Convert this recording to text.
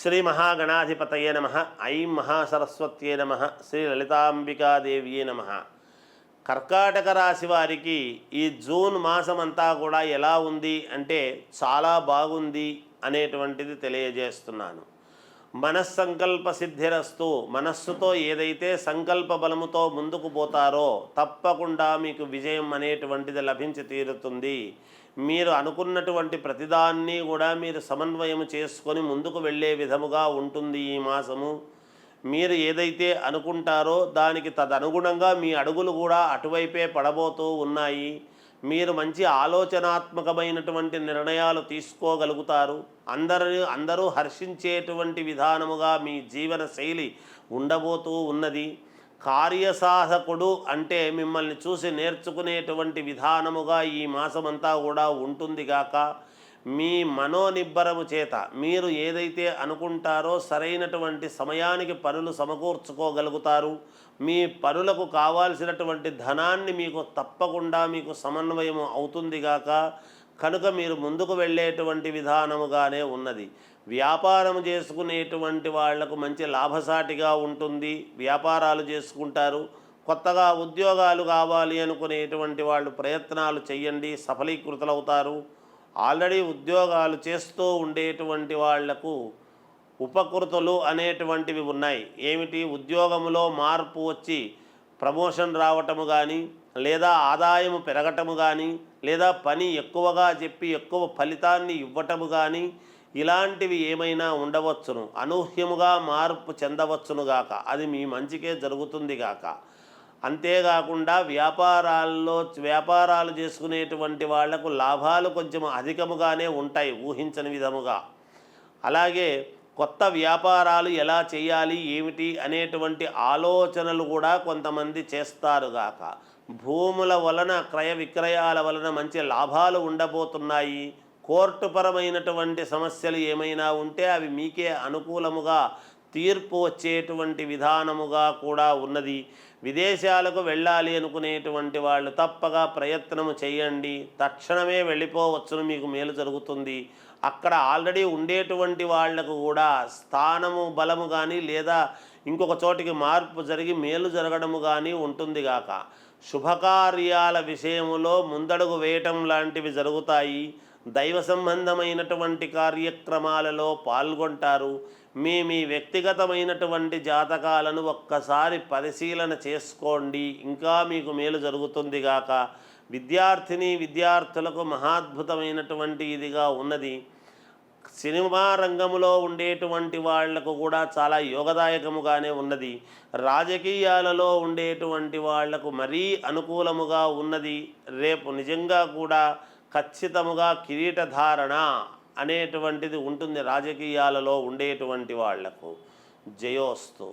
శ్రీ మహాగణాధిపతయే నమ ఐం మహాసరస్వత్యే నమ శ్రీ లలితాంబికాదేవియే నమ. కర్కాటక రాశి వారికి ఈ జూన్ మాసం అంతా కూడా ఎలా ఉంది అంటే చాలా బాగుంది అనేటువంటిది తెలియజేస్తున్నాను. మనస్సంకల్ప సిద్ధిరస్తు మనస్సుతో ఏదైతే సంకల్ప బలముతో ముందుకు పోతారో తప్పకుండా మీకు విజయం అనేటువంటిది లభించి తీరుతుంది. మీరు అనుకున్నటువంటి ప్రతిదాన్ని కూడా మీరు సమన్వయం చేసుకొని ముందుకు వెళ్ళే విధముగా ఉంటుంది ఈ మాసము. మీరు ఏదైతే అనుకుంటారో దానికి తదనుగుణంగా మీ అడుగులు కూడా అటువైపే పడబోతూ ఉన్నాయి. మీరు మంచి ఆలోచనాత్మకమైనటువంటి నిర్ణయాలు తీసుకోగలుగుతారు. అందరు అందరూ హర్షించేటువంటి విధానముగా మీ జీవన శైలి ఉండబోతూ ఉన్నది. కార్యసాధకుడు అంటే మిమ్మల్ని చూసి నేర్చుకునేటువంటి విధానముగా ఈ మాసమంతా కూడా ఉంటుంది గాక మీ మనోనిబ్బరము చేత మీరు ఏదైతే అనుకుంటారో సరైనటువంటి సమయానికి పనులు సమకూర్చుకోగలుగుతారు. మీ పనులకు కావాల్సినటువంటి ధనాన్ని మీకు తప్పకుండా మీకు సమన్వయం అవుతుందిగాక కనుక మీరు ముందుకు వెళ్ళేటువంటి విధానముగానే ఉన్నది. వ్యాపారం చేసుకునేటువంటి వాళ్ళకు మంచి లాభసాటిగా ఉంటుంది. వ్యాపారాలు చేసుకుంటారు. కొత్తగా ఉద్యోగాలు కావాలి అనుకునేటువంటి వాళ్ళు ప్రయత్నాలు చేయండి సఫలీకృతులవుతారు. ఆల్రెడీ ఉద్యోగాలు చేస్తూ ఉండేటువంటి వాళ్ళకు ఉపకృతులు అనేటువంటివి ఉన్నాయి. ఏమిటి? ఉద్యోగములో మార్పు వచ్చి ప్రమోషన్ రావటము కానీ లేదా ఆదాయము పెరగటము కానీ లేదా పని ఎక్కువగా చెప్పి ఎక్కువ ఫలితాన్ని ఇవ్వటము కానీ ఇలాంటివి ఏమైనా ఉండవచ్చును. అనూహ్యముగా మార్పు చెందవచ్చునుగాక అది మీ మంచికే జరుగుతుంది గాక. అంతేకాకుండా వ్యాపారాల్లో వ్యాపారాలు చేసుకునేటువంటి వాళ్ళకు లాభాలు కొంచెం అధికముగానే ఉంటాయి ఊహించని విధముగా. అలాగే కొత్త వ్యాపారాలు ఎలా చేయాలి ఏమిటి అనేటువంటి ఆలోచనలు కూడా కొంతమంది చేస్తారుగాక భూముల వలన క్రయ విక్రయాల వలన మంచి లాభాలు ఉండబోతున్నాయి. కోర్టుపరమైనటువంటి సమస్యలు ఏమైనా ఉంటే అవి మీకే అనుకూలముగా తీర్పు వచ్చేటువంటి విధానముగా కూడా ఉన్నది. విదేశాలకు వెళ్ళాలి అనుకునేటువంటి వాళ్ళు తప్పగా ప్రయత్నము చేయండి. తక్షణమే వెళ్ళిపోవచ్చును మీకు మేలు జరుగుతుంది. అక్కడ ఆల్రెడీ ఉండేటువంటి వాళ్ళకు కూడా స్థానము బలము కానీ లేదా ఇంకొక చోటికి మార్పు జరిగి మేలు జరగడము కానీ ఉంటుంది గాక. శుభకార్యాల విషయములో ముందడుగు వేయటం లాంటివి జరుగుతాయి. దైవ సంబంధమైనటువంటి కార్యక్రమాలలో పాల్గొంటారు. మీ మీ వ్యక్తిగతమైనటువంటి జాతకాలను ఒక్కసారి పరిశీలన చేసుకోండి. ఇంకా మీకు మేలు జరుగుతుంది గాక. విద్యార్థిని విద్యార్థులకు మహాద్భుతమైనటువంటి ఇదిగా ఉన్నది. సినిమా రంగంలో ఉండేటువంటి వాళ్ళకు కూడా చాలా యోగదాయకముగానే ఉన్నది. రాజకీయాలలో ఉండేటువంటి వాళ్ళకు మరీ అనుకూలముగా ఉన్నది. రేపు నిజంగా కూడా ఖచ్చితముగా కిరీటధారణ అనేటువంటిది ఉంటుంది రాజకీయాలలో ఉండేటువంటి వాళ్ళకు. జయోస్తు.